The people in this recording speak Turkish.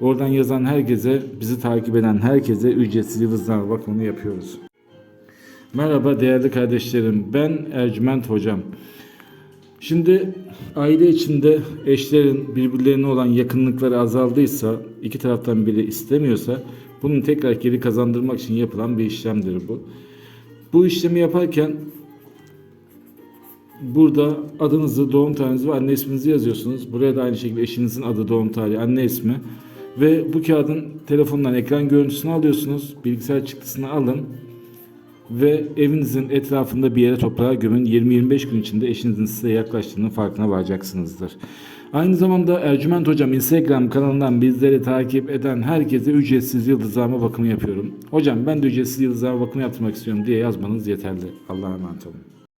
Oradan yazan herkese, bizi takip eden herkese ücretsiz yıldızname bakımını yapıyoruz. Merhaba değerli kardeşlerim, ben Ercüment Hocam. Şimdi aile içinde eşlerin birbirlerine olan yakınlıkları azaldıysa, iki taraftan biri istemiyorsa bunun tekrar geri kazandırmak için yapılan bir işlemdir bu. Bu işlemi yaparken burada adınızı, doğum tarihinizi ve anne isminizi yazıyorsunuz. Buraya da aynı şekilde eşinizin adı, doğum tarihi, anne ismi. Ve bu kağıdın telefondan ekran görüntüsünü alıyorsunuz. Bilgisayar çıktısını alın ve evinizin etrafında bir yere toprağa gömün. 20-25 gün içinde eşinizin size yaklaştığının farkına varacaksınızdır. Aynı zamanda Ercüment Hocam Instagram kanalından bizleri takip eden herkese ücretsiz yıldızlama bakımı yapıyorum. Hocam ben de ücretsiz yıldızlama bakımı yaptırmak istiyorum diye yazmanız yeterli. Allah'a emanet olun.